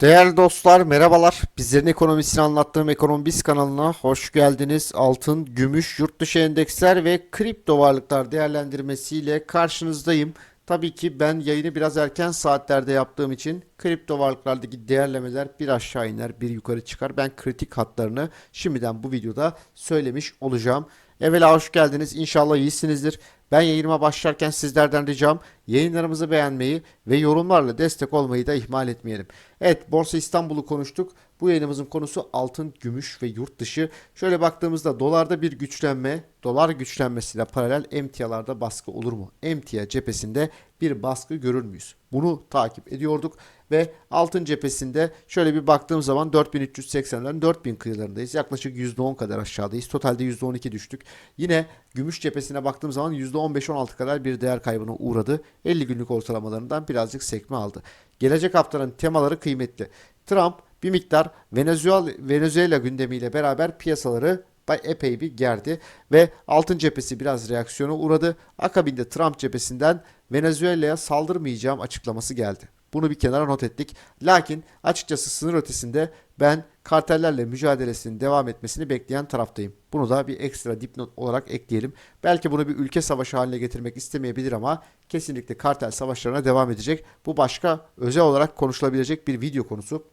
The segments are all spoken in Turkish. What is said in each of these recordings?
Değerli dostlar merhabalar. Bizlerin ekonomisini anlattığım Ekonomi kanalına hoş geldiniz. Altın, gümüş, yurt dışı endeksler ve kripto varlıklar değerlendirmesiyle karşınızdayım. Tabii ki ben yayını biraz erken saatlerde yaptığım için kripto varlıklardaki değerlemeler bir aşağı iner bir yukarı çıkar. Ben kritik hatlarını şimdiden bu videoda söylemiş olacağım. Evvela hoş geldiniz. İnşallah iyisinizdir. Ben yayınıma başlarken sizlerden ricam yayınlarımızı beğenmeyi ve yorumlarla destek olmayı da ihmal etmeyelim. Evet Borsa İstanbul'u konuştuk. Bu yayınımızın konusu altın, gümüş ve yurt dışı. Şöyle baktığımızda dolarda bir güçlenme, dolar güçlenmesiyle paralel emtialarda baskı olur mu? Emtia cephesinde bir baskı görür müyüz? Bunu takip ediyorduk ve altın cephesinde şöyle bir baktığım zaman 4380'lerin 4000 kıyılarındayız. Yaklaşık %10 kadar aşağıdayız. Totalde %12 düştük. Yine gümüş cephesine baktığım zaman %15-16 kadar bir değer kaybına uğradı. 50 günlük ortalamalarından birazcık sekme aldı. Gelecek haftanın temaları kıymetli. Trump bir miktar Venezuela, Venezuela gündemiyle beraber piyasaları epey bir gerdi ve altın cephesi biraz reaksiyona uğradı. Akabinde Trump cephesinden Venezuela'ya saldırmayacağım açıklaması geldi. Bunu bir kenara not ettik. Lakin açıkçası sınır ötesinde ben kartellerle mücadelesinin devam etmesini bekleyen taraftayım. Bunu da bir ekstra dipnot olarak ekleyelim. Belki bunu bir ülke savaşı haline getirmek istemeyebilir ama kesinlikle kartel savaşlarına devam edecek. Bu başka özel olarak konuşulabilecek bir video konusu.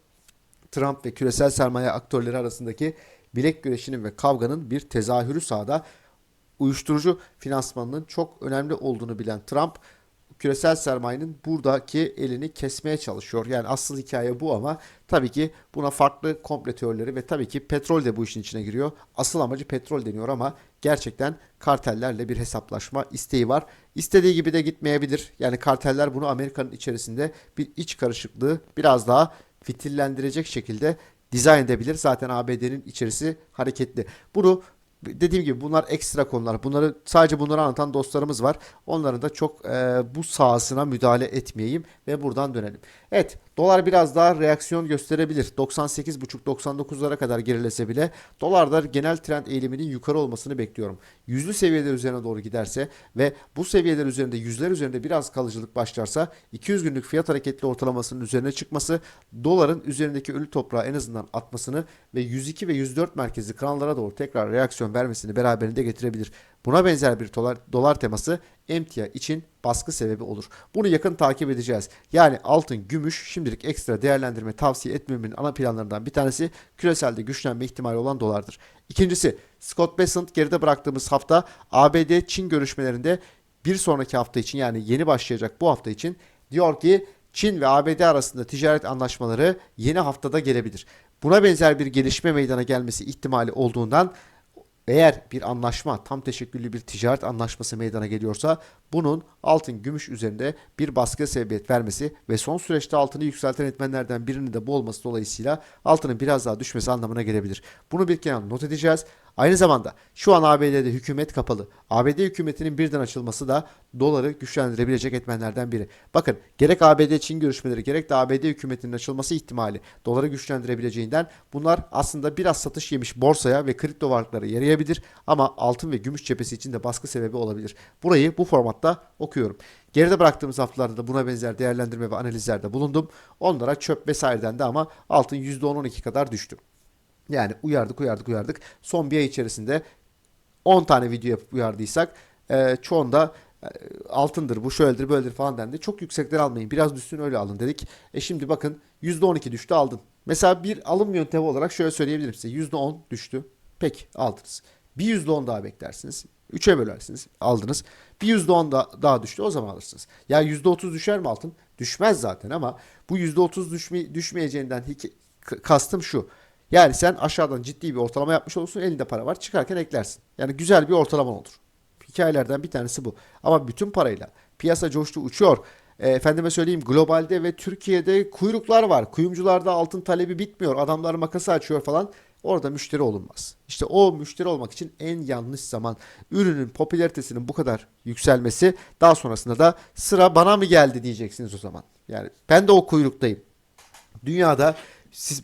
Trump ve küresel sermaye aktörleri arasındaki bilek güreşinin ve kavganın bir tezahürü sahada uyuşturucu finansmanının çok önemli olduğunu bilen Trump küresel sermayenin buradaki elini kesmeye çalışıyor. Yani asıl hikaye bu ama tabii ki buna farklı komple teorileri ve tabii ki petrol de bu işin içine giriyor. Asıl amacı petrol deniyor ama gerçekten kartellerle bir hesaplaşma isteği var. İstediği gibi de gitmeyebilir. Yani karteller bunu Amerika'nın içerisinde bir iç karışıklığı biraz daha fitillendirecek şekilde dizayn edebilir. Zaten ABD'nin içerisi hareketli. Bunu dediğim gibi bunlar ekstra konular. Bunları sadece bunları anlatan dostlarımız var. Onların da çok e, bu sahasına müdahale etmeyeyim ve buradan dönelim. Evet, dolar biraz daha reaksiyon gösterebilir. 98.5-99'lara kadar gerilese bile dolarda genel trend eğiliminin yukarı olmasını bekliyorum. Yüzlü seviyeler üzerine doğru giderse ve bu seviyeler üzerinde yüzler üzerinde biraz kalıcılık başlarsa 200 günlük fiyat hareketli ortalamasının üzerine çıkması doların üzerindeki ölü toprağı en azından atmasını ve 102 ve 104 merkezli kanallara doğru tekrar reaksiyon vermesini beraberinde getirebilir. Buna benzer bir dolar, dolar teması emtia için baskı sebebi olur. Bunu yakın takip edeceğiz. Yani altın, gümüş şimdilik ekstra değerlendirme tavsiye etmemin ana planlarından bir tanesi küreselde güçlenme ihtimali olan dolardır. İkincisi Scott Bessent geride bıraktığımız hafta ABD-Çin görüşmelerinde bir sonraki hafta için yani yeni başlayacak bu hafta için diyor ki Çin ve ABD arasında ticaret anlaşmaları yeni haftada gelebilir. Buna benzer bir gelişme meydana gelmesi ihtimali olduğundan eğer bir anlaşma tam teşekküllü bir ticaret anlaşması meydana geliyorsa bunun altın gümüş üzerinde bir baskı sebebiyet vermesi ve son süreçte altını yükselten etmenlerden birinin de bu olması dolayısıyla altının biraz daha düşmesi anlamına gelebilir. Bunu bir kenara not edeceğiz. Aynı zamanda şu an ABD'de hükümet kapalı. ABD hükümetinin birden açılması da doları güçlendirebilecek etmenlerden biri. Bakın gerek ABD-Çin görüşmeleri gerek de ABD hükümetinin açılması ihtimali doları güçlendirebileceğinden bunlar aslında biraz satış yemiş borsaya ve kripto varlıklara yarayabilir ama altın ve gümüş cephesi için de baskı sebebi olabilir. Burayı bu formatta okuyorum. Geride bıraktığımız haftalarda da buna benzer değerlendirme ve analizlerde bulundum. Onlara çöp vesaireden de ama altın %10-12 kadar düştü. Yani uyardık uyardık uyardık. Son bir ay içerisinde 10 tane video yapıp uyardıysak e, çoğunda e, altındır bu şöyledir böyledir falan dendi. Çok yüksekler almayın biraz düşsün öyle alın dedik. E şimdi bakın %12 düştü aldın. Mesela bir alım yöntemi olarak şöyle söyleyebilirim size. %10 düştü. Peki aldınız. Bir %10 daha beklersiniz. 3'e bölersiniz aldınız. Bir %10 da, daha düştü o zaman alırsınız. Ya %30 düşer mi altın? Düşmez zaten ama bu %30 düşme, düşmeyeceğinden kastım şu. Yani sen aşağıdan ciddi bir ortalama yapmış olursun elinde para var çıkarken eklersin. Yani güzel bir ortalama olur. Hikayelerden bir tanesi bu. Ama bütün parayla piyasa coştu uçuyor. E, efendime söyleyeyim globalde ve Türkiye'de kuyruklar var. Kuyumcularda altın talebi bitmiyor. Adamlar makası açıyor falan. Orada müşteri olunmaz. İşte o müşteri olmak için en yanlış zaman ürünün popülaritesinin bu kadar yükselmesi daha sonrasında da sıra bana mı geldi diyeceksiniz o zaman. Yani ben de o kuyruktayım. Dünyada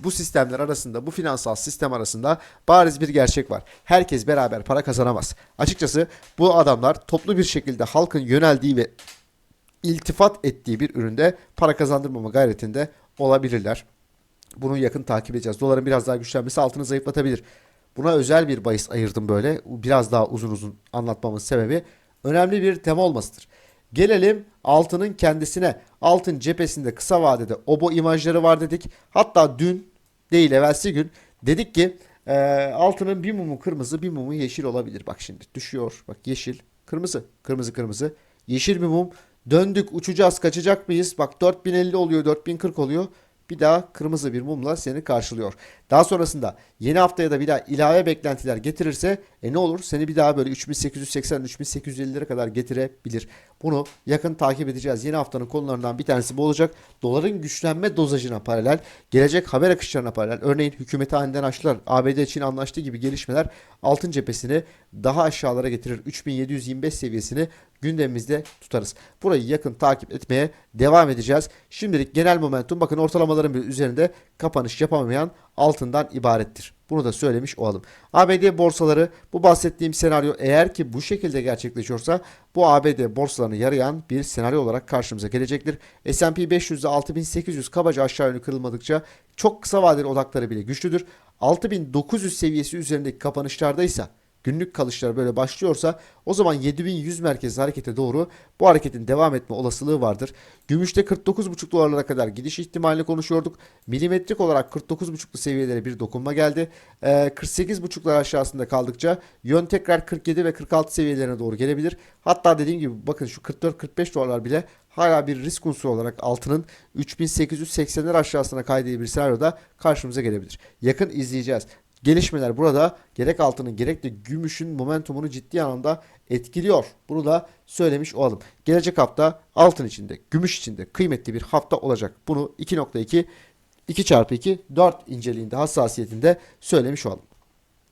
bu sistemler arasında, bu finansal sistem arasında bariz bir gerçek var. Herkes beraber para kazanamaz. Açıkçası bu adamlar toplu bir şekilde halkın yöneldiği ve iltifat ettiği bir üründe para kazandırmama gayretinde olabilirler. Bunu yakın takip edeceğiz. Doların biraz daha güçlenmesi altını zayıflatabilir. Buna özel bir bahis ayırdım böyle. Biraz daha uzun uzun anlatmamın sebebi önemli bir tema olmasıdır. Gelelim altının kendisine. Altın cephesinde kısa vadede obo imajları var dedik. Hatta dün değil evvelsi gün dedik ki e, altının bir mumu kırmızı bir mumu yeşil olabilir. Bak şimdi düşüyor. Bak yeşil kırmızı kırmızı kırmızı. Yeşil bir mum. Döndük uçacağız kaçacak mıyız? Bak 4050 oluyor 4040 oluyor. Bir daha kırmızı bir mumla seni karşılıyor. Daha sonrasında yeni haftaya da bir daha ilave beklentiler getirirse e ne olur? Seni bir daha böyle 3880-3850'lere kadar getirebilir. Bunu yakın takip edeceğiz. Yeni haftanın konularından bir tanesi bu olacak. Doların güçlenme dozajına paralel, gelecek haber akışlarına paralel. Örneğin hükümeti aniden açtılar. ABD Çin anlaştığı gibi gelişmeler altın cephesini daha aşağılara getirir. 3725 seviyesini gündemimizde tutarız. Burayı yakın takip etmeye devam edeceğiz. Şimdilik genel momentum bakın ortalamaların üzerinde kapanış yapamayan altından ibarettir. Bunu da söylemiş olalım. ABD borsaları bu bahsettiğim senaryo eğer ki bu şekilde gerçekleşiyorsa bu ABD borsalarını yarayan bir senaryo olarak karşımıza gelecektir. S&P 500'de 6800 kabaca aşağı yönlü kırılmadıkça çok kısa vadeli odakları bile güçlüdür. 6900 seviyesi üzerindeki kapanışlarda ise günlük kalışlar böyle başlıyorsa o zaman 7100 merkezi harekete doğru bu hareketin devam etme olasılığı vardır. Gümüşte 49,5 dolarlara kadar gidiş ihtimalini konuşuyorduk. Milimetrik olarak 49,5'lu seviyelere bir dokunma geldi. Ee, 48,5'lar aşağısında kaldıkça yön tekrar 47 ve 46 seviyelerine doğru gelebilir. Hatta dediğim gibi bakın şu 44-45 dolarlar bile hala bir risk unsuru olarak altının 3880'ler aşağısına kaydığı bir senaryoda karşımıza gelebilir. Yakın izleyeceğiz. Gelişmeler burada gerek altının gerek de gümüşün momentumunu ciddi anlamda etkiliyor. Bunu da söylemiş olalım. Gelecek hafta altın içinde, gümüş içinde kıymetli bir hafta olacak. Bunu 2.2 2 çarpı 2 4 inceliğinde hassasiyetinde söylemiş olalım.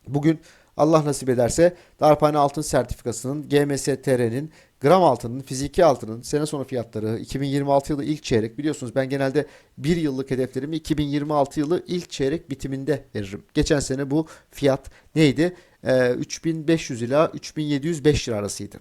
Bugün Allah nasip ederse darphane altın sertifikasının GMS-TR'nin gram altının, fiziki altının sene sonu fiyatları 2026 yılı ilk çeyrek biliyorsunuz ben genelde bir yıllık hedeflerimi 2026 yılı ilk çeyrek bitiminde veririm. Geçen sene bu fiyat neydi? Ee, 3500 ila 3705 lira arasıydı.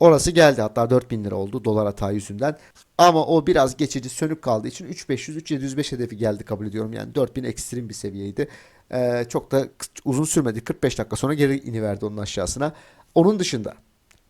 Orası geldi hatta 4000 lira oldu dolar hata yüzünden. Ama o biraz geçici sönük kaldığı için 3500-3705 hedefi geldi kabul ediyorum. Yani 4000 ekstrem bir seviyeydi. Ee, çok da uzun sürmedi. 45 dakika sonra geri iniverdi onun aşağısına. Onun dışında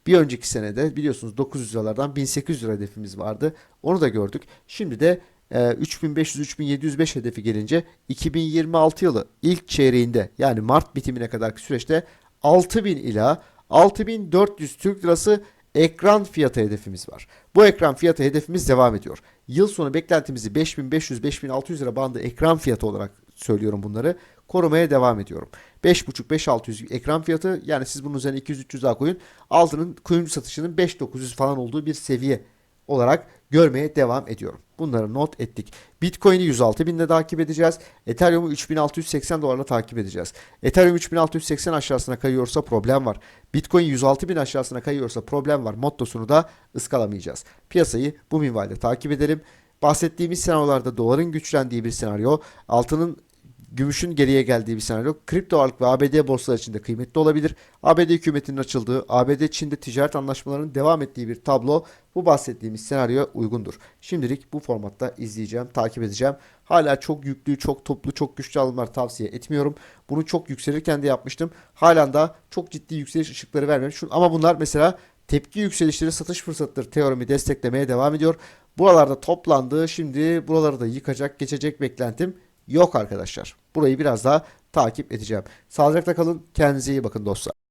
bir önceki senede biliyorsunuz 900 liralardan 1800 lira hedefimiz vardı. Onu da gördük. Şimdi de e, 3500-3705 hedefi gelince 2026 yılı ilk çeyreğinde yani Mart bitimine kadarki süreçte 6000 ila 6400 Türk lirası ekran fiyatı hedefimiz var. Bu ekran fiyatı hedefimiz devam ediyor. Yıl sonu beklentimizi 5500-5600 lira bandı ekran fiyatı olarak söylüyorum bunları. Korumaya devam ediyorum. 5.5-5.600 ekran fiyatı yani siz bunun üzerine 200-300 daha koyun. Altının kuyumcu satışının 5.900 falan olduğu bir seviye olarak görmeye devam ediyorum. Bunları not ettik. Bitcoin'i 106 binde takip edeceğiz. Ethereum'u 3680 dolarla takip edeceğiz. Ethereum 3680 aşağısına kayıyorsa problem var. Bitcoin 106 bin aşağısına kayıyorsa problem var. Mottosunu da ıskalamayacağız. Piyasayı bu minvalde takip edelim. Bahsettiğimiz senaryolarda doların güçlendiği bir senaryo, altının gümüşün geriye geldiği bir senaryo kripto varlık ve ABD borsaları için de kıymetli olabilir. ABD hükümetinin açıldığı, ABD Çin'de ticaret anlaşmalarının devam ettiği bir tablo bu bahsettiğimiz senaryoya uygundur. Şimdilik bu formatta izleyeceğim, takip edeceğim. Hala çok yüklü, çok toplu, çok güçlü alımlar tavsiye etmiyorum. Bunu çok yükselirken de yapmıştım. Halen da çok ciddi yükseliş ışıkları vermiyor. Şu, ama bunlar mesela tepki yükselişleri satış fırsatıdır teorimi desteklemeye devam ediyor. Buralarda toplandı. Şimdi buraları da yıkacak, geçecek beklentim yok arkadaşlar. Burayı biraz daha takip edeceğim. Sağlıcakla kalın. Kendinize iyi bakın dostlar.